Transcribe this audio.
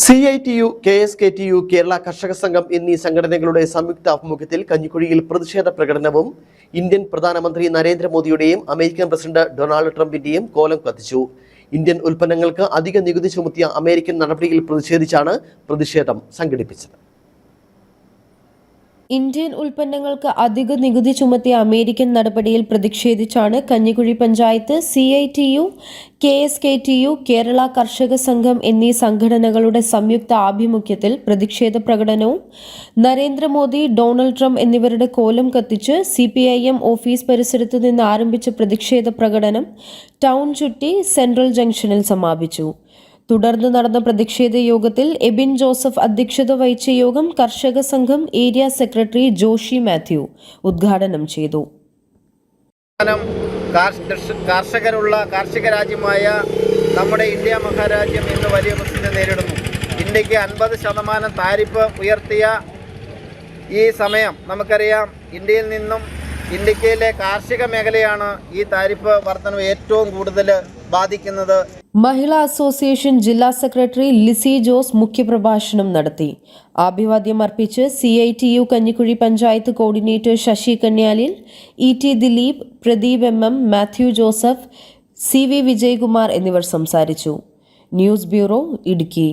C I T U K S K T U Kerala Karshaka Sangham എന്നീ സംഘടനകളുടെ സംയുക്ത ആഭിമുഖ്യത്തിൽ കഞ്ഞിക്കുഴിയിൽ പ്രതിഷേധ പ്രകടനവും ഇന്ത്യൻ പ്രധാനമന്ത്രി നരേന്ദ്രമോദിയുടെയും അമേരിക്കൻ പ്രസിഡന്റ് ഡൊണാൾഡ് ട്രംപിന്റെയും കോലം കത്തിച്ചു. ഇന്ത്യൻ ഉൽപ്പന്നങ്ങൾക്ക് അധിക നികുതി ചുമത്തിയ അമേരിക്കൻ നടപടിയിൽ പ്രതിഷേധിച്ചാണ് പ്രതിഷേധം സംഘടിപ്പിച്ചത്. ഇന്ത്യൻ ഉൽപ്പന്നങ്ങൾക്ക് അധിക നികുതി ചുമത്തിയ അമേരിക്കൻ നടപടിയിൽ പ്രതിഷേധിച്ചാണ് Kanjikuzhi panchayat C I T U K S K T U Kerala Karshaka Sangham എന്നീ സംഘടനകളുടെ സംയുക്ത ആഭിമുഖ്യത്തിൽ പ്രതിഷേധ പ്രകടനവും നരേന്ദ്രമോദി ഡൊണാൾഡ് ട്രംപ് എന്നിവരുടെ കോലം കത്തിച്ച് C P I M office പരിസരത്ത് നിന്ന് ആരംഭിച്ച പ്രതിഷേധ പ്രകടനം ടൗൺ ചുറ്റി സെൻട്രൽ ജംഗ്ഷനിൽ സമാപിച്ചു. തുടർന്ന് നടന്ന പ്രതിഷേധ യോഗത്തിൽ എബിൻ ജോസഫ് അധ്യക്ഷത വഹിച്ച യോഗം കർഷക സംഘം ഏരിയ സെക്രട്ടറി ജോഷി മാത്യു ഉദ്ഘാടനം ചെയ്തു. കാർഷകരുള്ള കാർഷിക രാജ്യമായ നമ്മുടെ ഇന്ത്യ മഹാരാജ്യം ഇന്ന് വലിയ പ്രശ്നം നേരിടുന്നു. ഇന്ത്യയ്ക്ക് അൻപത് ശതമാനം താരിഫ് ഉയർത്തിയ ഈ സമയം നമുക്കറിയാം ഇന്ത്യയിൽ നിന്നും ഇന്ത്യയിലെ കാർഷിക മേഖലയാണ് ഈ താരിഫ് വർധനവ് ഏറ്റവും കൂടുതൽ ബാധിക്കുന്നത്. മഹിളാ അസോസിയേഷൻ ജില്ലാ സെക്രട്ടറി ലിസി ജോസ് മുഖ്യപ്രഭാഷണം നടത്തി. ആഭിവാദ്യം അർപ്പിച്ച് C I T U Kanjikuzhi panchayat coordinator Shashi Kanyalil E T Dileep Pradeep M M Mathew Joseph C V Vijayakumar എന്നിവർ സംസാരിച്ചു. News bureau Idukki.